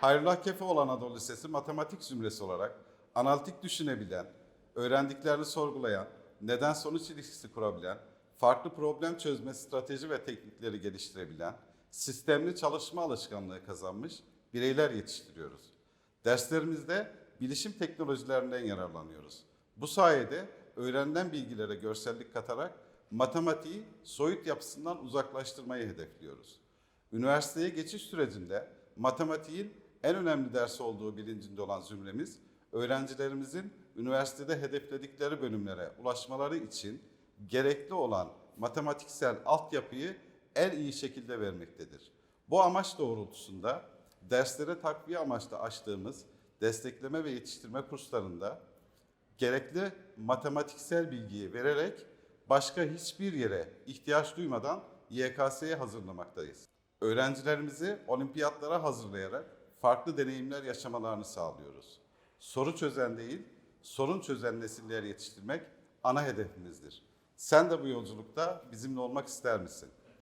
Hayrullah Kefeoğlu Anadolu Lisesi matematik zümresi olarak analitik düşünebilen, öğrendiklerini sorgulayan, neden sonuç ilişkisi kurabilen, farklı problem çözme strateji ve teknikleri geliştirebilen, sistemli çalışma alışkanlığı kazanmış bireyler yetiştiriyoruz. Derslerimizde bilişim teknolojilerinden yararlanıyoruz. Bu sayede öğrenilen bilgilere görsellik katarak matematiği soyut yapısından uzaklaştırmayı hedefliyoruz. Üniversiteye geçiş sürecinde matematiğin en önemli dersi olduğu bilincinde olan zümremiz, öğrencilerimizin üniversitede hedefledikleri bölümlere ulaşmaları için gerekli olan matematiksel altyapıyı en iyi şekilde vermektedir. Bu amaç doğrultusunda derslere takviye amaçlı açtığımız destekleme ve yetiştirme kurslarında gerekli matematiksel bilgiyi vererek başka hiçbir yere ihtiyaç duymadan YKS'ye hazırlamaktayız. Öğrencilerimizi olimpiyatlara hazırlayarak farklı deneyimler yaşamalarını sağlıyoruz. Soru çözen değil, sorun çözen nesiller yetiştirmek ana hedefimizdir. Sen de bu yolculukta bizimle olmak ister misin?